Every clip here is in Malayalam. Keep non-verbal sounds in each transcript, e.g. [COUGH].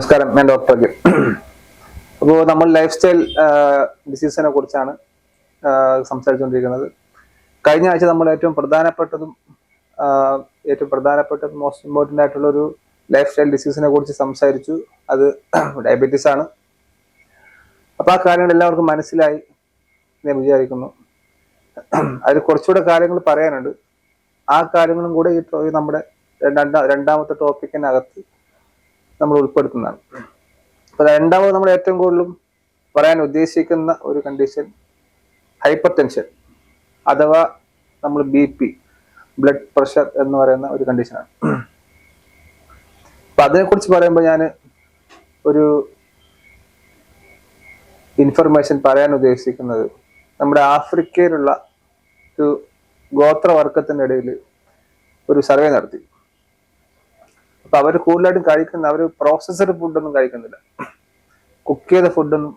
നമസ്കാരം ഞാൻ ഡോക്ടർ അഖിൽ അപ്പോൾ നമ്മൾ ലൈഫ് സ്റ്റൈൽ ഡിസീസിനെ കുറിച്ചാണ് സംസാരിച്ചുകൊണ്ടിരിക്കുന്നത്. കഴിഞ്ഞ ആഴ്ച നമ്മൾ ഏറ്റവും പ്രധാനപ്പെട്ടതും ഏറ്റവും പ്രധാനപ്പെട്ടതും മോസ്റ്റ് ഇമ്പോർട്ടന്റ് ആയിട്ടുള്ള ഒരു ലൈഫ് സ്റ്റൈൽ ഡിസീസിനെ കുറിച്ച് സംസാരിച്ചു. അത് [CLEARS THROAT] ഡയബറ്റീസ് ആണ്. അപ്പോൾ ആ കാര്യങ്ങൾ എല്ലാവർക്കും മനസ്സിലായി ഞാൻ വിചാരിക്കുന്നു. അതിൽ കുറച്ചുകൂടെ കാര്യങ്ങൾ പറയാനുണ്ട്. ആ കാര്യങ്ങളും കൂടെ ഈ നമ്മുടെ രണ്ടാ രണ്ടാമത്തെ ടോപ്പിക്കിനകത്ത് നമ്മൾ ഉൾപ്പെടുത്തുന്നതാണ്. അപ്പൊ രണ്ടാമത് നമ്മൾ ഏറ്റവും കൂടുതലും പറയാൻ ഉദ്ദേശിക്കുന്ന ഒരു കണ്ടീഷൻ ഹൈപ്പർ ടെൻഷൻ അഥവാ നമ്മൾ ബി പി ബ്ലഡ് പ്രഷർ എന്ന് പറയുന്ന ഒരു കണ്ടീഷനാണ് അപ്പൊ അതിനെക്കുറിച്ച് പറയുമ്പോൾ ഞാൻ ഒരു ഇൻഫർമേഷൻ പറയാൻ ഉദ്ദേശിക്കുന്നത് നമ്മുടെ ആഫ്രിക്കയിലുള്ള ഒരു ഗോത്രവർഗത്തിനിടയിൽ ഒരു സർവേ നടത്തി. അപ്പൊ അവർ കൂടുതലായിട്ടും കഴിക്കുന്ന അവർ പ്രോസസ്ഡ് ഫുഡൊന്നും കഴിക്കുന്നില്ല. കുക്ക് ചെയ്ത ഫുഡൊന്നും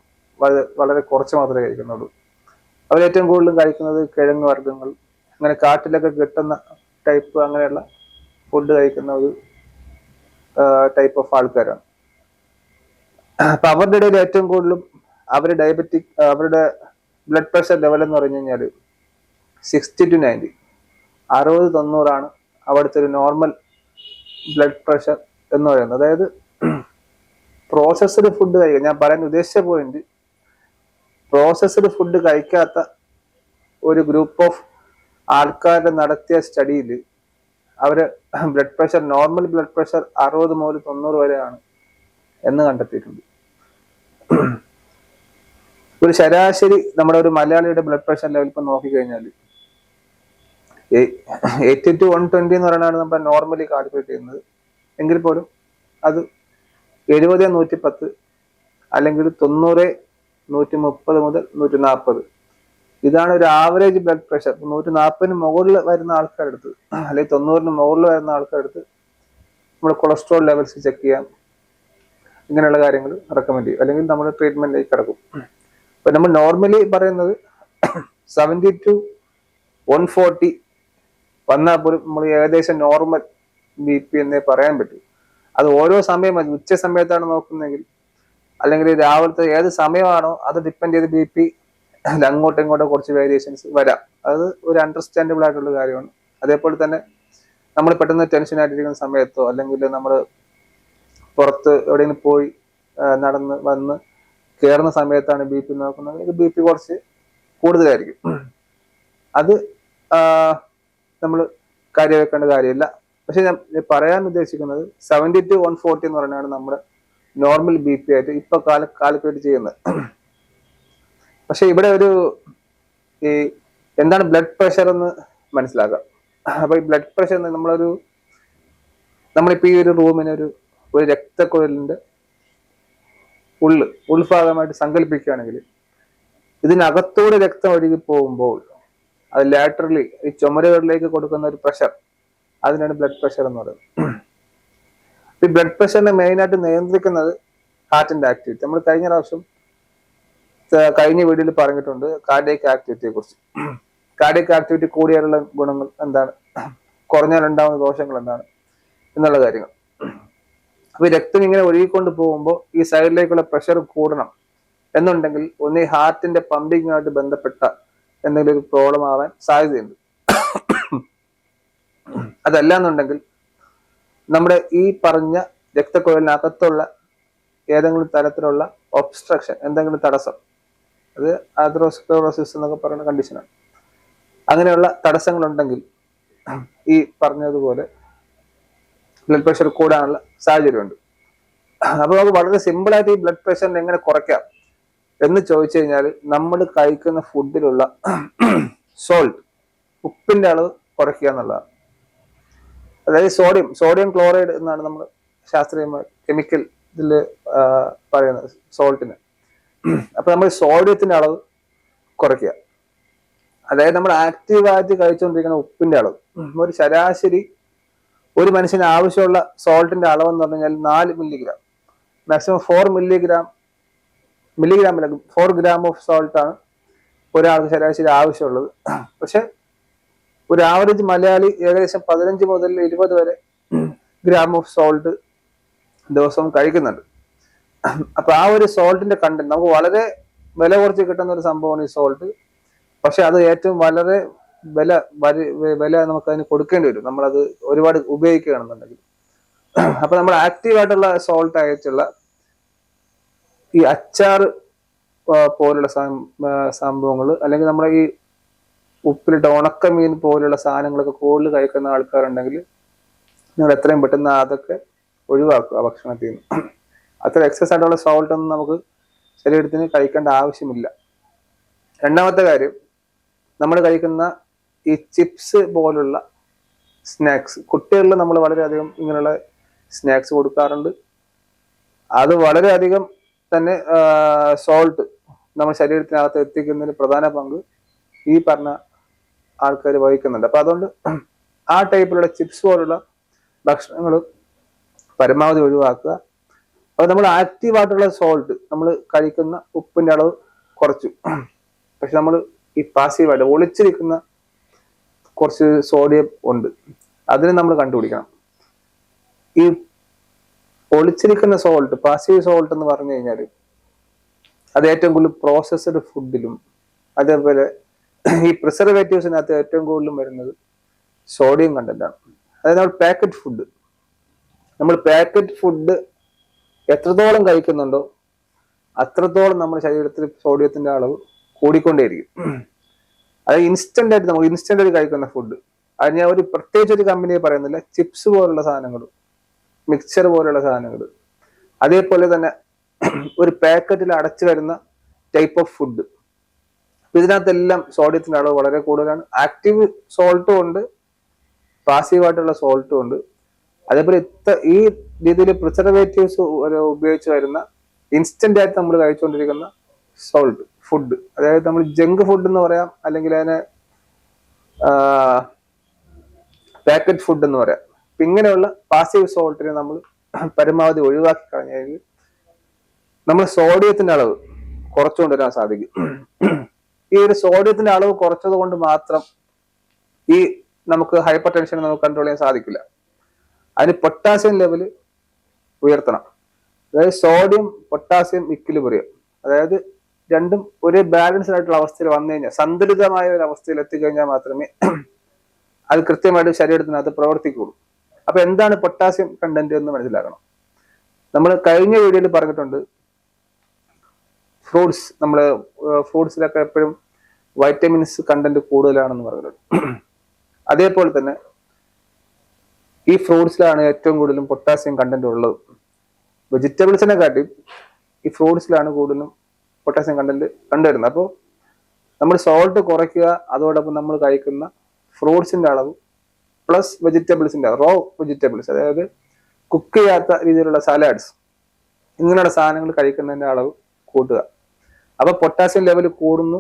വളരെ കുറച്ച് മാത്രമേ കഴിക്കുന്നുള്ളൂ. അവർ ഏറ്റവും കൂടുതലും കഴിക്കുന്നത് കിഴങ്ങ് വർഗങ്ങൾ അങ്ങനെ കാട്ടിലൊക്കെ കിട്ടുന്ന ടൈപ്പ് അങ്ങനെയുള്ള ഫുഡ് കഴിക്കുന്ന ഒരു ടൈപ്പ് ഓഫ് ആൾക്കാരാണ്. അപ്പൊ അവരുടെ ഇടയിൽ ഏറ്റവും കൂടുതലും അവർ ഡയബറ്റിക് അവരുടെ ബ്ലഡ് പ്രഷർ ലെവൽ എന്ന് പറഞ്ഞു കഴിഞ്ഞാൽ സിക്സ്റ്റി ടു നയന്റി അറുപത് തൊണ്ണൂറാണ് അവിടുത്തെ ഒരു നോർമൽ ബ്ലഡ് പ്രഷർ എന്ന് പറയുന്നത്. അതായത് പ്രോസസ്ഡ് ഫുഡ് കഴിക്കുക. ഞാൻ പറയാൻ ഉദ്ദേശിച്ച പോയിന്റ് പ്രോസസ്ഡ് ഫുഡ് കഴിക്കാത്ത ഒരു ഗ്രൂപ്പ് ഓഫ് ആൾക്കാരുടെ നടത്തിയ സ്റ്റഡിയിൽ അവർ blood pressure normal blood pressure അറുപത് മുതൽ തൊണ്ണൂറ് വരെയാണ് എന്ന് കണ്ടെത്തിയിട്ടുണ്ട്. ഒരു ശരാശരി നമ്മുടെ ഒരു മലയാളിയുടെ ബ്ലഡ് പ്രഷർ ലെവൽ ഇപ്പം നോക്കിക്കഴിഞ്ഞാൽ എയ്റ്റി ടു വൺ ട്വന്റി എന്ന് പറയുന്നതാണ് നമ്മൾ നോർമലി കാൽക്കുലേറ്റ് ചെയ്യുന്നത്. എങ്കിൽ പോലും അത് എഴുപത് നൂറ്റി പത്ത് അല്ലെങ്കിൽ തൊണ്ണൂറ് നൂറ്റി മുപ്പത് മുതൽ നൂറ്റി നാൽപ്പത് ഇതാണ് ഒരു ആവറേജ് ബ്ലഡ് പ്രഷർ നൂറ്റി നാൽപ്പതിന് മുകളിൽ വരുന്ന ആൾക്കാരെടുത്ത് അല്ലെങ്കിൽ തൊണ്ണൂറിന് മുകളിൽ വരുന്ന ആൾക്കാരെടുത്ത് നമ്മൾ കൊളസ്ട്രോൾ ലെവൽസ് ചെക്ക് ചെയ്യാം. ഇങ്ങനെയുള്ള കാര്യങ്ങൾ റെക്കമെൻഡ് ചെയ്യും. അല്ലെങ്കിൽ നമ്മൾ ട്രീറ്റ്മെന്റിലേക്ക് കിടക്കും. അപ്പൊ നമ്മൾ നോർമലി പറയുന്നത് സെവന്റി ടു വൺ ഫോർട്ടി വന്നാൽ പോലും നമ്മൾ ഏകദേശം നോർമൽ ബി പി എന്നേ പറയാൻ പറ്റൂ. അത് ഓരോ സമയം ഉച്ച സമയത്താണ് നോക്കുന്നതെങ്കിൽ അല്ലെങ്കിൽ രാവിലത്തെ ഏത് സമയമാണോ അത് ഡിപ്പെൻഡ് ചെയ്ത് ബി പി അങ്ങോട്ടും ഇങ്ങോട്ടും കുറച്ച് വേരിയേഷൻസ് വരാം. അത് ഒരു അണ്ടർസ്റ്റാൻഡബിൾ ആയിട്ടുള്ള കാര്യമാണ്. അതേപോലെ തന്നെ നമ്മൾ പെട്ടെന്ന് ടെൻഷൻ ആയിട്ടിരിക്കുന്ന സമയത്തോ അല്ലെങ്കിൽ നമ്മൾ പുറത്ത് എവിടെയെങ്കിലും പോയി നടന്ന് വന്ന് കയറുന്ന സമയത്താണ് ബി പി നോക്കുന്നത്. ബി പി കുറച്ച് കൂടുതലായിരിക്കും. അത് നമ്മൾ കാര്യം വെക്കേണ്ട കാര്യമില്ല. പക്ഷെ ഞാൻ പറയാൻ ഉദ്ദേശിക്കുന്നത് സെവന്റി ടു വൺ ഫോർട്ടി എന്ന് പറഞ്ഞാണ് നമ്മുടെ നോർമൽ ബി പി ആയിട്ട് ഇപ്പൊ കാല കാൽക്കുലേറ്റ് ചെയ്യുന്നത്. പക്ഷെ ഇവിടെ ഒരു ഈ എന്താണ് ബ്ലഡ് പ്രഷർ എന്ന് മനസ്സിലാക്കാം. അപ്പൊ ഈ ബ്ലഡ് പ്രഷർ എന്ന് നമ്മളൊരു നമ്മളിപ്പോ ഈ ഒരു റൂമിന് ഒരു ഒരു രക്തക്കുഴലിന്റെ ഉള്ള് ഉൾഭാഗമായിട്ട് സങ്കല്പിക്കുകയാണെങ്കിൽ ഇതിനകത്തൂടെ രക്തം ഒഴുകി പോകുമ്പോൾ അത് ലാറ്ററലി ഈ ചുമരുകളിലേക്ക് കൊടുക്കുന്ന ഒരു പ്രഷർ അതിനാണ് ബ്ലഡ് പ്രഷർ എന്ന് പറയുന്നത്. ഈ ബ്ലഡ് പ്രഷറിനെ മെയിൻ ആയിട്ട് നിയന്ത്രിക്കുന്നത് ഹാർട്ടിന്റെ ആക്ടിവിറ്റി നമ്മൾ കഴിഞ്ഞ പ്രാവശ്യം കഴിഞ്ഞ വീഡിയോയിൽ പറഞ്ഞിട്ടുണ്ട് കാർഡിയക് ആക്ടിവിറ്റിയെ കുറിച്ച് കാർഡിയക് ആക്ടിവിറ്റി കൂടിയാലുള്ള ഗുണങ്ങൾ എന്താണ്? കുറഞ്ഞാൽ ഉണ്ടാകുന്ന ദോഷങ്ങൾ എന്താണ്? എന്നുള്ള കാര്യങ്ങൾ. അപ്പൊ രക്തം ഇങ്ങനെ ഒഴുകിക്കൊണ്ട് പോകുമ്പോൾ ഈ സൈഡിലേക്കുള്ള പ്രഷർ കൂടണം. എന്നുണ്ടെങ്കിൽ ഒന്ന് ഈ ഹാർട്ടിന്റെ പമ്പിങ്ങുമായിട്ട് ബന്ധപ്പെട്ട എന്തെങ്കിലും ഒരു പ്രോബ്ലം ആവാൻ സാധ്യതയുണ്ട്. അതല്ല എന്നുണ്ടെങ്കിൽ നമ്മുടെ ഈ പറഞ്ഞ രക്തക്കുഴലിനകത്തുള്ള ഏതെങ്കിലും തരത്തിലുള്ള ഒബ്സ്ട്രക്ഷൻ എന്തെങ്കിലും തടസ്സം അത് ആത്രോസ്ക്ലോറോസിസ് എന്നൊക്കെ പറയുന്ന കണ്ടീഷനാണ് അങ്ങനെയുള്ള തടസ്സങ്ങളുണ്ടെങ്കിൽ ഈ പറഞ്ഞതുപോലെ ബ്ലഡ് പ്രഷർ കൂടാനുള്ള സാഹചര്യമുണ്ട്. അപ്പോൾ നമുക്ക് വളരെ സിമ്പിളായിട്ട് ഈ ബ്ലഡ് പ്രഷറിനെ എങ്ങനെ കുറയ്ക്കാം? എന്ന് ചോദിച്ചു കഴിഞ്ഞാൽ നമ്മൾ കഴിക്കുന്ന ഫുഡിലുള്ള സോൾട്ട് ഉപ്പിന്റെ അളവ് കുറയ്ക്കുക എന്നുള്ളതാണ്. അതായത് സോഡിയം സോഡിയം ക്ലോറൈഡ് എന്നാണ് നമ്മൾ ശാസ്ത്രീയമായി കെമിക്കൽ ഇതിൽ പറയുന്നത് സോൾട്ടിന് അപ്പൊ നമ്മൾ സോഡിയത്തിന്റെ അളവ് കുറയ്ക്കുക. അതായത് നമ്മൾ ആക്റ്റീവായിട്ട് കഴിച്ചുകൊണ്ടിരിക്കുന്ന ഉപ്പിന്റെ അളവ്. ഒരു ശരാശരി ഒരു മനുഷ്യന് ആവശ്യമുള്ള സോൾട്ടിന്റെ അളവ് എന്ന് പറഞ്ഞു കഴിഞ്ഞാൽ നാല് milligram maximum four milligram milligram അല്ല ഫോർ ഗ്രാം ഓഫ് സോൾട്ട് ആണ് ഒരാൾക്ക് ശരാശരി ആവശ്യമുള്ളത്. പക്ഷെ ഒരു ആവറേജ് മലയാളി ഏകദേശം പതിനഞ്ച് മുതൽ ഇരുപത് വരെ ഗ്രാം ഓഫ് സോൾട്ട് ദിവസവും കഴിക്കുന്നുണ്ട്. അപ്പൊ ആ ഒരു സോൾട്ടിന്റെ കണ്ടന്റ് നമുക്ക് വളരെ വില കുറച്ച് കിട്ടുന്ന ഒരു സംഭവമാണ് ഈ സോൾട്ട് പക്ഷെ അത് ഏറ്റവും വളരെ വില വില നമുക്ക് അതിന് കൊടുക്കേണ്ടി വരും. നമ്മളത് ഒരുപാട് ഉപയോഗിക്കുകയാണെന്നുണ്ടെങ്കിൽ. അപ്പൊ നമ്മൾ ആക്റ്റീവ് ആയിട്ടുള്ള സോൾട്ട് ആയിട്ടുള്ള ഈ അച്ചാർ പോലുള്ള സംഭവങ്ങൾ അല്ലെങ്കിൽ നമ്മുടെ ഈ ഉപ്പിലിട്ട ഉണക്കമീൻ പോലുള്ള സാധനങ്ങളൊക്കെ കൂടുതൽ കഴിക്കുന്ന ആൾക്കാരുണ്ടെങ്കിൽ നിങ്ങൾ എത്രയും പെട്ടെന്ന് അതൊക്കെ ഒഴിവാക്കുക ഭക്ഷണത്തിൽ നിന്ന്. അത്ര എക്സസ് ആയിട്ടുള്ള സോൾട്ട് ഒന്നും നമുക്ക് ശരീരത്തിന് കഴിക്കേണ്ട ആവശ്യമില്ല. രണ്ടാമത്തെ കാര്യം നമ്മൾ കഴിക്കുന്ന ഈ ചിപ്സ് പോലുള്ള സ്നാക്സ് കുട്ടികളിൽ നമ്മൾ വളരെയധികം ഇങ്ങനെയുള്ള സ്നാക്സ് കൊടുക്കാറുണ്ട്. അത് വളരെയധികം തന്നെ സോൾട്ട് നമ്മൾ ശരീരത്തിനകത്ത് എത്തിക്കുന്നതിന് പ്രധാന പങ്ക് ഈ പറഞ്ഞ ആൾക്കാർ വഹിക്കുന്നുണ്ട്. അപ്പൊ അതുകൊണ്ട് ആ ടൈപ്പിലുള്ള ചിപ്സ് പോലുള്ള ഭക്ഷണങ്ങൾ പരമാവധി ഒഴിവാക്കുക. അപ്പൊ നമ്മൾ ആക്റ്റീവായിട്ടുള്ള സോൾട്ട് നമ്മൾ കഴിക്കുന്ന ഉപ്പിന്റെ അളവ് കുറച്ചു. പക്ഷെ നമ്മൾ ഈ പാസീവായിട്ട് ഒളിച്ചിരിക്കുന്ന കുറച്ച് സോഡിയം ഉണ്ട്. അതിന് നമ്മൾ കണ്ടുപിടിക്കണം. ഈ ഒളിച്ചിരിക്കുന്ന സോൾട്ട് പാസീവ് സോൾട്ട് എന്ന് പറഞ്ഞു കഴിഞ്ഞാൽ അത് ഏറ്റവും കൂടുതൽ പ്രോസസ്ഡ് ഫുഡിലും അതേപോലെ ഈ പ്രിസർവേറ്റീവ്സിനകത്ത് ഏറ്റവും കൂടുതലും വരുന്നത് സോഡിയം കണ്ടന്റ് ആണ്. അതായത് നമ്മൾ പാക്കറ്റ് ഫുഡ് നമ്മൾ പാക്കറ്റ് ഫുഡ് എത്രത്തോളം കഴിക്കുന്നുണ്ടോ അത്രത്തോളം നമ്മുടെ ശരീരത്തിൽ സോഡിയത്തിന്റെ അളവ് കൂടിക്കൊണ്ടേയിരിക്കും. അത് ഇൻസ്റ്റന്റ് ആയിട്ട് നമ്മൾ ഇൻസ്റ്റന്റ് ആയിട്ട് കഴിക്കുന്ന ഫുഡ് അത് ഞാൻ ഒരു പ്രത്യേകിച്ച് ഒരു കമ്പനിയെ പറയുന്നില്ല ചിപ്സ് പോലുള്ള സാധനങ്ങൾ മിക്സർ പോലെയുള്ള സാധനങ്ങൾ. അതേപോലെ തന്നെ ഒരു പാക്കറ്റിൽ അടച്ചു വരുന്ന ടൈപ്പ് ഓഫ് ഫുഡ് ഇതിനകത്തെല്ലാം സോഡിയത്തിന്റെ അളവ് വളരെ കൂടുതലാണ്. ആക്റ്റീവ് സോൾട്ടും ഉണ്ട്. പാസീവ് ആയിട്ടുള്ള സോൾട്ടും ഉണ്ട്. അതേപോലെ ഇത്ര ഈ രീതിയിൽ പ്രിസർവേറ്റീവ്സ് ഉപയോഗിച്ച് വരുന്ന ഇൻസ്റ്റന്റ് ആയിട്ട് നമ്മൾ കഴിച്ചുകൊണ്ടിരിക്കുന്ന സോൾട്ട് ഫുഡ് അതായത് നമ്മൾ ജങ്ക് ഫുഡ് എന്ന് പറയാം അല്ലെങ്കിൽ അതിനെ പാക്കറ്റ് ഫുഡ് എന്ന് പറയാം. ഇങ്ങനെയുള്ള പാസീവ് സോൾട്ടിനെ നമ്മൾ പരമാവധി ഒഴിവാക്കി കളഞ്ഞെങ്കിൽ നമ്മൾ സോഡിയത്തിന്റെ അളവ് കുറച്ചുകൊണ്ടുവരാൻ സാധിക്കും. ഈ ഒരു സോഡിയത്തിന്റെ അളവ് കുറച്ചത് കൊണ്ട് മാത്രം ഈ നമുക്ക് ഹൈപ്പർ ടെൻഷൻ നമുക്ക് കൺട്രോൾ ചെയ്യാൻ സാധിക്കില്ല. അതിന് പൊട്ടാസ്യം ലെവൽ ഉയർത്തണം. അതായത് സോഡിയം പൊട്ടാസ്യം ഇക്വിലിബ്രിയം അതായത് രണ്ടും ഒരേ ബാലൻസ്ഡ് ആയിട്ടുള്ള അവസ്ഥയിൽ വന്നു കഴിഞ്ഞാൽ സന്തുലിതമായ ഒരു അവസ്ഥയിൽ എത്തിക്കഴിഞ്ഞാൽ മാത്രമേ അത് കൃത്യമായിട്ട് ശരീരത്തിനകത്ത് പ്രവർത്തിക്കുള്ളൂ അപ്പൊ എന്താണ് പൊട്ടാസ്യം കണ്ടന്റ് എന്ന് മനസ്സിലാക്കണം. നമ്മൾ കഴിഞ്ഞ വീഡിയോയിൽ പറഞ്ഞിട്ടുണ്ട് ഫ്രൂട്ട്സ് നമ്മൾ ഫ്രൂട്ട്സിലൊക്കെ എപ്പോഴും വൈറ്റമിൻസ് കണ്ടന്റ് കൂടുതലാണെന്ന് പറഞ്ഞിട്ടുണ്ട്. അതേപോലെ തന്നെ ഈ ഫ്രൂട്ട്സിലാണ് ഏറ്റവും കൂടുതലും പൊട്ടാസ്യം കണ്ടന്റ് ഉള്ളത്. വെജിറ്റബിൾസിനെ കാട്ടി ഈ ഫ്രൂട്ട്സിലാണ് കൂടുതലും പൊട്ടാസ്യം കണ്ടന്റ് കണ്ടുവരുന്നത്. അപ്പോൾ നമ്മൾ സോൾട്ട് കുറയ്ക്കുക അതോടൊപ്പം നമ്മൾ കഴിക്കുന്ന ഫ്രൂട്ട്സിന്റെ അളവ് പ്ലസ് വെജിറ്റബിൾസിന്റെ റോ വെജിറ്റബിൾസ് അതായത് കുക്ക് ചെയ്യാത്ത രീതിയിലുള്ള സാലാഡ്സ് ഇങ്ങനെയുള്ള സാധനങ്ങൾ കഴിക്കുന്നതിന്റെ അളവ് കൂട്ടുക. അപ്പൊ പൊട്ടാസ്യം ലെവൽ കൂടുന്നു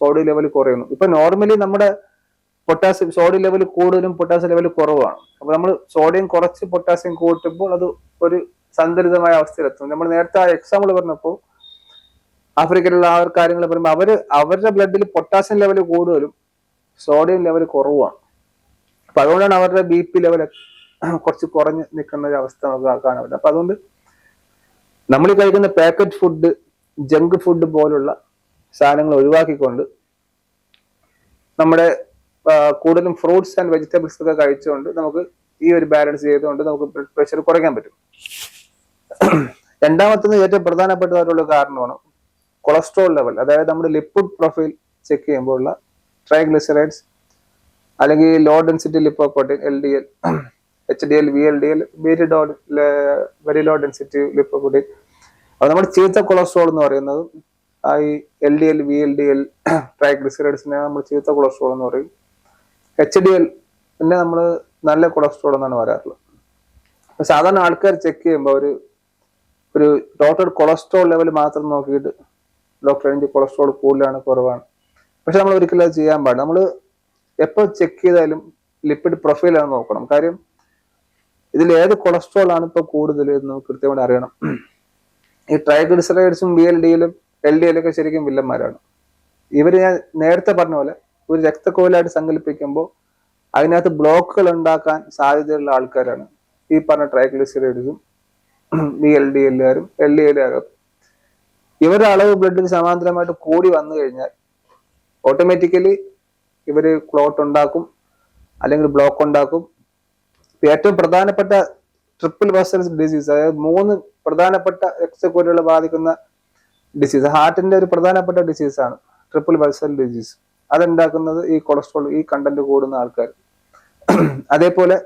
സോഡിയം ലെവൽ കുറയുന്നു. ഇപ്പൊ നോർമലി നമ്മുടെ പൊട്ടാസ്യം സോഡിയം ലെവൽ കൂടുതലും പൊട്ടാസ്യം ലെവൽ കുറവാണ്. അപ്പൊ നമ്മൾ സോഡിയം കുറച്ച് പൊട്ടാസ്യം കൂട്ടുമ്പോൾ അത് ഒരു സന്തുലിതമായ അവസ്ഥയിലെത്തും. നമ്മൾ നേരത്തെ ആ എക്സാമ്പിൾ പറഞ്ഞപ്പോൾ ആഫ്രിക്കയിലുള്ള ആ ഒരു കാര്യങ്ങൾ പറയുമ്പോൾ അവർ അവരുടെ ബ്ലഡിൽ പൊട്ടാസ്യം ലെവൽ കൂടുതലും സോഡിയം ലെവൽ കുറവാണ് അപ്പൊ അതുകൊണ്ടാണ് അവരുടെ ബി പി ലെവൽ കുറച്ച് കുറഞ്ഞ് നിൽക്കുന്ന ഒരു അവസ്ഥ നമുക്ക് കാണാൻ പറ്റും അപ്പൊ അതുകൊണ്ട് നമ്മൾ ഈ കഴിക്കുന്ന പാക്കറ്റ് ഫുഡ് ജങ്ക് ഫുഡ് പോലുള്ള സാധനങ്ങൾ ഒഴിവാക്കിക്കൊണ്ട് നമ്മുടെ കൂടുതലും ഫ്രൂട്ട്സ് ആൻഡ് വെജിറ്റബിൾസ് ഒക്കെ കഴിച്ചുകൊണ്ട് നമുക്ക് ഈ ഒരു ബാലൻസ് ചെയ്തുകൊണ്ട് നമുക്ക് ബ്ലഡ് പ്രഷർ കുറയ്ക്കാൻ പറ്റും. രണ്ടാമത്തത് ഏറ്റവും പ്രധാനപ്പെട്ടതായിട്ടുള്ള കാരണമാണ് കൊളസ്ട്രോൾ ലെവൽ അതായത് നമ്മുടെ ലിപ്പിഡ് പ്രൊഫൈൽ ചെക്ക് ചെയ്യുമ്പോഴുള്ള ട്രൈഗ്ലിസറൈഡ്സ് അല്ലെങ്കിൽ low density lipoprotein L D L H D L V L D L very ഡോ വെരി ലോ ഡെൻസിറ്റി ലിപ്പോപ്രോട്ടീൻ അപ്പോൾ നമ്മുടെ ചീത്ത കൊളസ്ട്രോൾ എന്ന് പറയുന്നത് ഈ L D L V L D L ട്രൈഗ്ലിസറൈഡ്സിനെ നമ്മൾ ചീത്ത കൊളസ്ട്രോൾ എന്ന് പറയും. എച്ച് ഡി എൽ പിന്നെ നമ്മൾ നല്ല കൊളസ്ട്രോൾ എന്നാണ് പറയാറുള്ളത്. സാധാരണ ആൾക്കാർ ചെക്ക് ചെയ്യുമ്പോൾ ഒരു ഒരു ടോട്ടൽ കൊളസ്ട്രോൾ ലെവൽ മാത്രം നോക്കിയിട്ട് ഡോക്ടർ എനിക്ക് കൊളസ്ട്രോൾ കൂടുതലാണ് കുറവാണ്. പക്ഷെ നമ്മൾ ഒരിക്കലും അത് ചെയ്യാൻ പാടില്ല. നമ്മൾ എപ്പോൾ ചെക്ക് ചെയ്താലും ലിപ്പിഡ് പ്രൊഫൈലാണ് നോക്കണം. കാര്യം ഇതിൽ ഏത് കൊളസ്ട്രോൾ ആണ് ഇപ്പോൾ കൂടുതൽ എന്ന് കൃത്യമായിട്ട് അറിയണം. ഈ ട്രൈഗ്ലിസറൈഡ്സും ബി എൽ ഡിയിലും എൽ ഡി എല്ലൊക്കെ ശരിക്കും വില്ലന്മാരാണ്. ഇവർ ഞാൻ നേരത്തെ പറഞ്ഞ പോലെ ഒരു രക്തക്കോലായിട്ട് സങ്കല്പിക്കുമ്പോൾ അതിനകത്ത് ബ്ലോക്കുകൾ ഉണ്ടാക്കാൻ സാധ്യതയുള്ള ആൾക്കാരാണ്. ഈ പറഞ്ഞ ട്രൈഗ്ലിസറൈഡ്സും ബി എൽ ഡി എല്ലുകാരും എൽ ഡി എല്ലുകാരും ഇവരുടെ അളവ് ബ്ലഡിന് സമാന്തരമായിട്ട് കൂടി വന്നു കഴിഞ്ഞാൽ ഓട്ടോമാറ്റിക്കലി ഇവർ ക്ലോട്ട് ഉണ്ടാക്കും അല്ലെങ്കിൽ ബ്ലോക്ക് ഉണ്ടാക്കും. ഏറ്റവും പ്രധാനപ്പെട്ട ട്രിപ്പിൾ വെസൽസ് ഡിസീസ് അതായത് മൂന്ന് പ്രധാനപ്പെട്ട എക്സക്യൂട്ടുകൾ ബാധിക്കുന്ന ഡിസീസ് ഹാർട്ടിന്റെ ഒരു പ്രധാനപ്പെട്ട ഡിസീസാണ് ട്രിപ്പിൾ വെസൽ ഡിസീസ് അതുണ്ടാക്കുന്നത് ഈ കൊളസ്ട്രോൾ ഈ കണ്ടന്റ് കൂടുന്ന ആൾക്കാർ. അതേപോലെ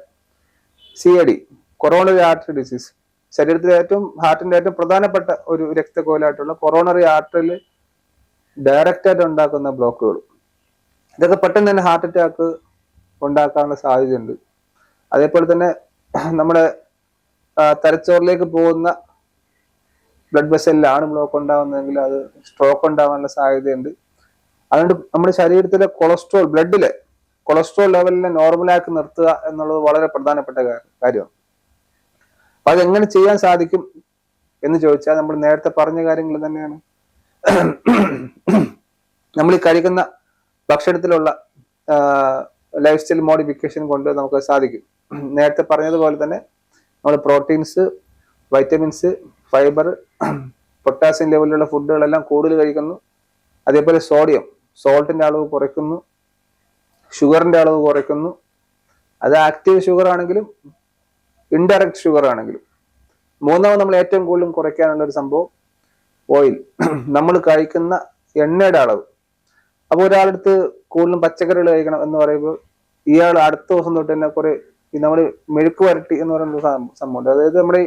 C A D coronary artery disease ശരീരത്തിലെ ഏറ്റവും ഹാർട്ടിന്റെ ഏറ്റവും പ്രധാനപ്പെട്ട ഒരു രക്തക്കോലായിട്ടുള്ള കൊറോണറി ആർട്ടറിൽ ഡയറക്റ്റ് ആയിട്ട് ഉണ്ടാക്കുന്ന ബ്ലോക്കുകൾ ഇതൊക്കെ പെട്ടെന്ന് തന്നെ ഹാർട്ട് അറ്റാക്ക് ഉണ്ടാക്കാനുള്ള സാധ്യതയുണ്ട്. അതേപോലെ തന്നെ നമ്മുടെ തലച്ചോറിലേക്ക് പോകുന്ന ബ്ലഡ് വെസലിലാണ് ബ്ലോക്ക് ഉണ്ടാകുന്നതെങ്കിൽ അത് സ്ട്രോക്ക് ഉണ്ടാകാനുള്ള സാധ്യതയുണ്ട്. അതുകൊണ്ട് നമ്മുടെ ശരീരത്തിലെ കൊളസ്ട്രോൾ ബ്ലഡിലെ കൊളസ്ട്രോൾ ലെവലിനെ നോർമലാക്കി നിർത്തുക എന്നുള്ളത് വളരെ പ്രധാനപ്പെട്ട കാര്യമാണ്. അപ്പൊ അതെങ്ങനെ ചെയ്യാൻ സാധിക്കും എന്ന് ചോദിച്ചാൽ നമ്മൾ നേരത്തെ പറഞ്ഞ കാര്യങ്ങൾ തന്നെയാണ്. നമ്മൾ ഈ കഴിക്കുന്ന ഭക്ഷണത്തിലുള്ള ലൈഫ് സ്റ്റൈൽ മോഡിഫിക്കേഷൻ കൊണ്ട് നമുക്ക് സാധിക്കും. നേരത്തെ പറഞ്ഞതുപോലെ തന്നെ നമ്മൾ പ്രോട്ടീൻസ് വൈറ്റമിൻസ് ഫൈബർ പൊട്ടാസ്യം ലെവലിലുള്ള ഫുഡുകളെല്ലാം കൂടുതൽ കഴിക്കുന്നു. അതേപോലെ സോഡിയം സോൾട്ടിന്റെ അളവ് കുറയ്ക്കുന്നു. ഷുഗറിന്റെ അളവ് കുറയ്ക്കുന്നു. അത് ആക്റ്റീവ് ഷുഗർ ആണെങ്കിലും ഇൻഡയറക്റ്റ് ഷുഗർ ആണെങ്കിലും. മൂന്നാമത് നമ്മൾ ഏറ്റവും കൂടുതലും കുറയ്ക്കാനുള്ള ഒരു സംഭവം ഓയിൽ നമ്മൾ കഴിക്കുന്ന എണ്ണയുടെ അളവ്. അപ്പോൾ ഒരാളടുത്ത് കൂടുതലും പച്ചക്കറികൾ കഴിക്കണം എന്ന് പറയുമ്പോൾ ഇയാൾ അടുത്ത ദിവസം തൊട്ട് തന്നെ കുറെ നമ്മൾ മെഴുക്ക് വരട്ടി എന്ന് പറയുന്ന സംഭവമുണ്ട്. അതായത് നമ്മുടെ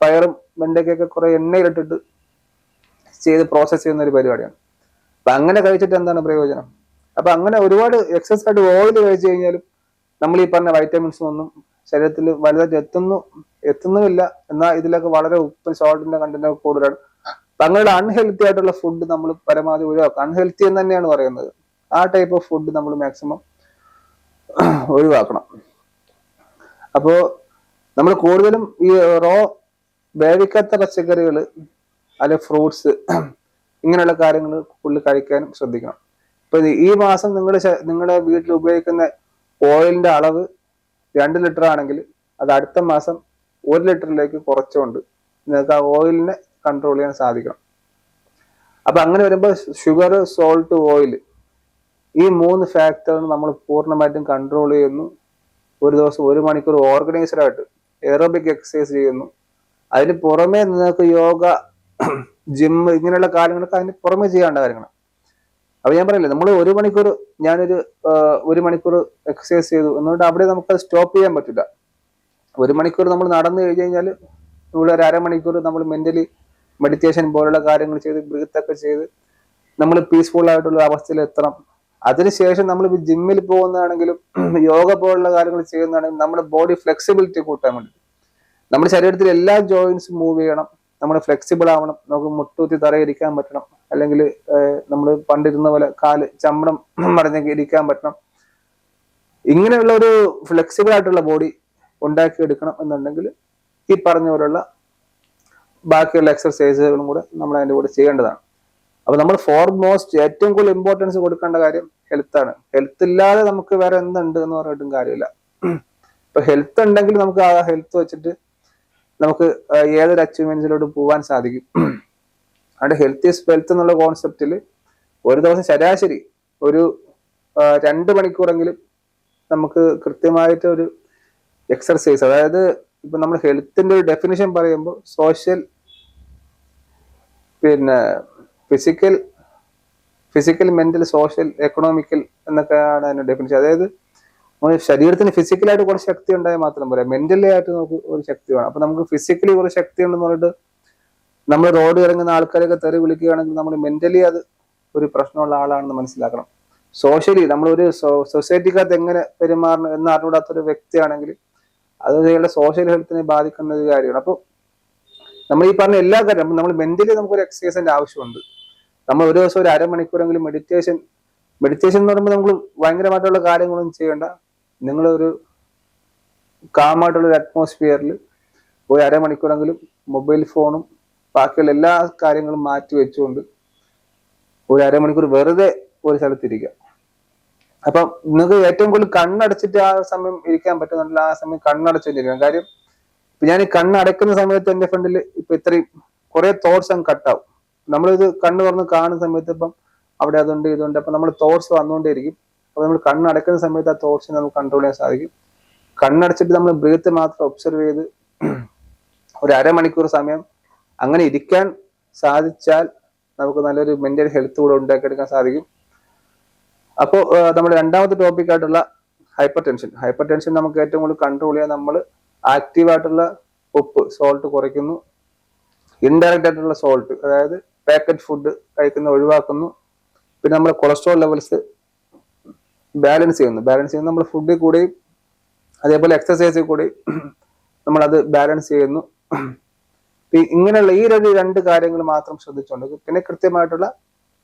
പയറും വെണ്ടയ്ക്കൊക്കെ കുറെ എണ്ണയിലിട്ടിട്ട് ചെയ്ത് പ്രോസസ്സ് ചെയ്യുന്ന ഒരു പരിപാടിയാണ്. അപ്പൊ അങ്ങനെ കഴിച്ചിട്ട് എന്താണ് പ്രയോജനം? അപ്പൊ അങ്ങനെ ഒരുപാട് എക്സസ് ആയിട്ട് ഓയിൽ കഴിച്ചു കഴിഞ്ഞാലും നമ്മൾ ഈ പറഞ്ഞ വൈറ്റമിൻസ് ഒന്നും ശരീരത്തിൽ വലുതായിട്ട് എത്തുന്നു എത്തുന്നുമില്ല. എന്നാൽ ഇതിലൊക്കെ വളരെ ഉപ്പ് സോൾട്ടിന്റെ കണ്ടന്റ് കൂടുതലാണ്. അങ്ങനെയുള്ള അൺഹെൽത്തി ആയിട്ടുള്ള ഫുഡ് നമ്മൾ പരമാവധി ഒഴിവാക്കുക അൺഹെൽത്തി എന്ന് തന്നെയാണ് പറയുന്നത്. ആ ടൈപ്പ് ഓഫ് ഫുഡ് നമ്മൾ മാക്സിമം ഒഴിവാക്കണം. അപ്പോ നമ്മൾ കൂടുതലും ഈ റോ വേവിക്കാത്ത പച്ചക്കറികൾ അല്ലെ ഫ്രൂട്ട്സ് ഇങ്ങനെയുള്ള കാര്യങ്ങൾ കൂടുതൽ കഴിക്കാനും ശ്രദ്ധിക്കണം. ഇപ്പൊ ഈ മാസം നിങ്ങളുടെ നിങ്ങളുടെ വീട്ടിൽ ഉപയോഗിക്കുന്ന ഓയിലിന്റെ അളവ് രണ്ട് ലിറ്റർ ആണെങ്കിൽ അത് അടുത്ത മാസം ഒരു ലിറ്ററിലേക്ക് കുറച്ചുകൊണ്ട് നിങ്ങൾക്ക് ആ ഓയിലിനെ കൺട്രോൾ ചെയ്യാൻ സാധിക്കണം. അപ്പൊ അങ്ങനെ വരുമ്പോൾ ഷുഗർ സോൾട്ട് ഓയിൽ ഈ മൂന്ന് ഫാക്ടറിന് നമ്മൾ പൂർണമായിട്ടും കൺട്രോൾ ചെയ്യുന്നു. ഒരു ദിവസം ഒരു മണിക്കൂർ ഓർഗനൈസ്ഡ് ആയിട്ട് എയറോബിക് എക്സസൈസ് ചെയ്യുന്നു. അതിന് പുറമേ നിങ്ങൾക്ക് യോഗ ജിം ഇങ്ങനെയുള്ള കാര്യങ്ങളൊക്കെ അതിന് പുറമേ ചെയ്യേണ്ട കാര്യങ്ങളാണ്. അപ്പൊ ഞാൻ പറയില്ലേ നമ്മൾ ഒരു മണിക്കൂർ ഞാനൊരു ഒരു മണിക്കൂർ എക്സസൈസ് ചെയ്തു എന്നിട്ട് അവിടെ നമുക്ക് സ്റ്റോപ്പ് ചെയ്യാൻ പറ്റില്ല. ഒരു മണിക്കൂർ നമ്മൾ നടന്നു കഴിഞ്ഞു കഴിഞ്ഞാൽ ഇവിടെ ഒരു അരമണിക്കൂർ നമ്മൾ മെന്റലി മെഡിറ്റേഷൻ പോലുള്ള കാര്യങ്ങൾ ചെയ്ത് ബ്രീത്തൊക്കെ ചെയ്ത് നമ്മൾ പീസ്ഫുൾ ആയിട്ടുള്ള അവസ്ഥയിൽ എത്തണം. അതിനുശേഷം നമ്മൾ ജിമ്മിൽ പോകുന്നതാണെങ്കിലും [CLEARS THROAT] യോഗ പോലുള്ള കാര്യങ്ങൾ ചെയ്യുന്നതാണെങ്കിലും നമ്മുടെ ബോഡി ഫ്ലെക്സിബിലിറ്റി കൂട്ടാൻ വേണ്ടി. നമ്മുടെ ശരീരത്തിൽ എല്ലാ ജോയിൻസും മൂവ് ചെയ്യണം. നമ്മൾ ഫ്ലെക്സിബിൾ ആവണം. നമുക്ക് മുട്ടൂത്തി തറയിരിക്കാൻ പറ്റണം. അല്ലെങ്കിൽ നമ്മൾ പണ്ടിരുന്ന പോലെ കാൽ ചമ്മണം [CLEARS THROAT] മറിഞ്ഞൊക്കെ ഇരിക്കാൻ പറ്റണം. ഇങ്ങനെയുള്ള ഒരു ഫ്ലെക്സിബിൾ ആയിട്ടുള്ള ബോഡി ഉണ്ടാക്കിയെടുക്കണം എന്നുണ്ടെങ്കിൽ ഈ പറഞ്ഞ പോലുള്ള ബാക്കിയുള്ള എക്സർസൈസുകളും കൂടെ നമ്മൾ അതിന്റെ കൂടെ ചെയ്യേണ്ടതാണ്. അപ്പൊ നമ്മൾ ഫോർമോസ്റ്റ് ഏറ്റവും കൂടുതൽ ഇമ്പോർട്ടൻസ് കൊടുക്കേണ്ട കാര്യം ഹെൽത്ത് ആണ്. ഹെൽത്ത് ഇല്ലാതെ നമുക്ക് വേറെ എന്തുണ്ട് എന്ന് പറഞ്ഞിട്ടും കാര്യമില്ല. ഇപ്പൊ ഹെൽത്ത് ഉണ്ടെങ്കിൽ നമുക്ക് ആ ഹെൽത്ത് വെച്ചിട്ട് നമുക്ക് ഏതൊരു അച്ചീവ്മെന്റ്സിലോട്ട് പോകാൻ സാധിക്കും. അതുകൊണ്ട് ഹെൽത്ത് ഈസ് വെൽത്ത് എന്നുള്ള കോൺസെപ്റ്റിൽ ഒരു ദിവസം ശരാശരി ഒരു രണ്ട് മണിക്കൂറെങ്കിലും നമുക്ക് കൃത്യമായിട്ട് ഒരു എക്സർസൈസ് അതായത് ഇപ്പൊ നമ്മൾ ഹെൽത്തിന്റെ ഒരു ഡെഫിനിഷൻ പറയുമ്പോൾ സോഷ്യൽ പിന്നെ physical physical mental social economical എന്നൊക്കെയാണ് അതിന്റെ ഡെഫിനിഷൻ അതായത് നമ്മുടെ ശരീരത്തിന് ഫിസിക്കലായിട്ട് കുറച്ച് ശക്തി ഉണ്ടായാൽ മാത്രം പോരാ. മെന്റലി ആയിട്ട് നമുക്ക് ഒരു ശക്തി വേണം. അപ്പൊ നമുക്ക് ഫിസിക്കലി കുറച്ച് ശക്തി ഉണ്ടെന്ന് പറഞ്ഞിട്ട് നമ്മൾ റോഡ് ഇറങ്ങുന്ന ആൾക്കാരൊക്കെ തെറി വിളിക്കുകയാണെങ്കിൽ നമ്മൾ മെന്റലി അത് ഒരു പ്രശ്നമുള്ള ആളാണെന്ന് മനസ്സിലാക്കണം. സോഷ്യലി നമ്മൾ ഒരു സൊസൈറ്റിക്കകത്ത് എങ്ങനെ പെരുമാറണം എന്ന് അറിഞ്ഞൂടാത്തൊരു വ്യക്തിയാണെങ്കിൽ അത് ചെയ്യേണ്ട സോഷ്യൽ ഹെൽത്തിനെ ബാധിക്കുന്ന ഒരു കാര്യമാണ്. അപ്പോൾ നമ്മൾ ഈ പറഞ്ഞ എല്ലാ കാര്യം നമ്മൾ മെന്റലി നമുക്കൊരു എക്സസൈസിന്റെ ആവശ്യമുണ്ട്. നമ്മൾ ഒരു ദിവസം ഒരു അരമണിക്കൂറെങ്കിലും മെഡിറ്റേഷൻ മെഡിറ്റേഷൻ എന്ന് പറയുമ്പോൾ നമ്മൾ ഭയങ്കരമായിട്ടുള്ള കാര്യങ്ങളൊന്നും ചെയ്യേണ്ട. നിങ്ങളൊരു കാമായിട്ടുള്ള ഒരു അറ്റ്മോസ്ഫിയറിൽ ഒരു അരമണിക്കൂറെങ്കിലും മൊബൈൽ ഫോണും ബാക്കിയുള്ള എല്ലാ കാര്യങ്ങളും മാറ്റി വെച്ചുകൊണ്ട് ഒരു അരമണിക്കൂർ വെറുതെ ഒരു സ്ഥലത്തിരിക്കുക. അപ്പം നിങ്ങൾക്ക് ഏറ്റവും കൂടുതൽ കണ്ണടച്ചിട്ട് ആ സമയം ഇരിക്കാൻ പറ്റുന്നുണ്ടല്ലോ ആ സമയം കണ്ണടച്ചിട്ടിരിക്കണം കാര്യം ഞാൻ കണ്ണ് അടയ്ക്കുന്ന സമയത്ത് എന്റെ ഫ്രണ്ടിൽ ഇപ്പൊ ഇത്രയും കുറെ തോട്ട്സ് അങ്ങ് കട്ടാവും നമ്മളിത് കണ്ണ് തുറന്ന് കാണുന്ന സമയത്ത് ഇപ്പം അവിടെ അതുണ്ട് ഇതുണ്ട്. അപ്പൊ നമ്മൾ തോട്ട്സ് വന്നുകൊണ്ടേയിരിക്കും അപ്പൊ നമ്മൾ കണ്ണ് അടയ്ക്കുന്ന സമയത്ത് ആ തോട്ട്സിനെ നമുക്ക് കൺട്രോൾ ചെയ്യാൻ സാധിക്കും. കണ്ണടച്ചിട്ട് നമ്മൾ ബ്രീത്ത് മാത്രം ഒബ്സർവ് ചെയ്ത് [CLEARS THROAT] ഒരു അരമണിക്കൂർ സമയം അങ്ങനെ ഇരിക്കാൻ സാധിച്ചാൽ നമുക്ക് നല്ലൊരു മെന്റൽ ഹെൽത്ത് കൂടെ ഉണ്ടാക്കിയെടുക്കാൻ സാധിക്കും. അപ്പോൾ നമ്മുടെ രണ്ടാമത്തെ ടോപ്പിക് ആയിട്ടുള്ള ഹൈപ്പർ ടെൻഷൻ ഹൈപ്പർ ടെൻഷൻ നമുക്ക് ഏറ്റവും കൂടുതൽ കൺട്രോൾ ചെയ്യാൻ നമ്മൾ ആക്റ്റീവ് ആയിട്ടുള്ള ഉപ്പ് സോൾട്ട് കുറയ്ക്കുന്നു. ഇൻഡയറക്റ്റ് ആയിട്ടുള്ള സോൾട്ട് അതായത് പാക്കറ്റ് ഫുഡ് കഴിക്കുന്ന ഒഴിവാക്കുന്നു. പിന്നെ നമ്മുടെ കൊളസ്ട്രോൾ ലെവൽസ് ബാലൻസ് ചെയ്യുന്നു. ബാലൻസ് ചെയ്യുന്നു. നമ്മൾ ഫുഡിൽ കൂടെയും അതേപോലെ എക്സസൈസിൽ കൂടി നമ്മൾ അത് ബാലൻസ് ചെയ്യുന്നു. ഇങ്ങനെയുള്ള ഈ ഒരു രണ്ട് കാര്യങ്ങൾ മാത്രം ശ്രദ്ധിച്ചുകൊണ്ട് പിന്നെ കൃത്യമായിട്ടുള്ള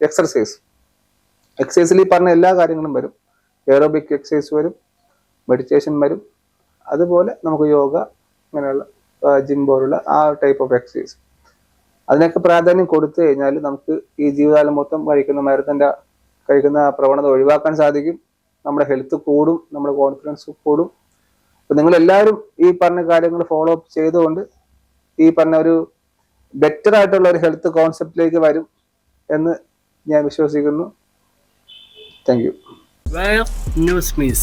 എക്സർസൈസ് എക്സസൈസിൽ ഈ പറഞ്ഞ എല്ലാ കാര്യങ്ങളും വരും. എയറോബിക് എക്സസൈസ് വരും. മെഡിറ്റേഷൻ വരും. അതുപോലെ നമുക്ക് യോഗ അങ്ങനെയുള്ള ജിം പോലുള്ള ആ ടൈപ്പ് ഓഫ് എക്സസൈസ് അതിനൊക്കെ പ്രാധാന്യം കൊടുത്തു കഴിഞ്ഞാൽ നമുക്ക് ഈ ജീവിതകാലം മൊത്തം കഴിക്കുന്ന മരുന്നിന്റെ കഴിക്കുന്ന പ്രവണത ഒഴിവാക്കാൻ സാധിക്കും. നമ്മുടെ ഹെൽത്ത് കൂടും നമ്മുടെ കോൺഫിഡൻസ് കൂടും. അപ്പം നിങ്ങൾ എല്ലാവരും ഈ പറഞ്ഞ കാര്യങ്ങൾ ഫോളോ അപ്പ് ചെയ്തുകൊണ്ട് ഈ പറഞ്ഞ ഒരു ബെറ്റർ ആയിട്ടുള്ള ഒരു ഹെൽത്ത് കോൺസെപ്റ്റിലേക്ക് വരും എന്ന് ഞാൻ വിശ്വസിക്കുന്നു. Thank you news means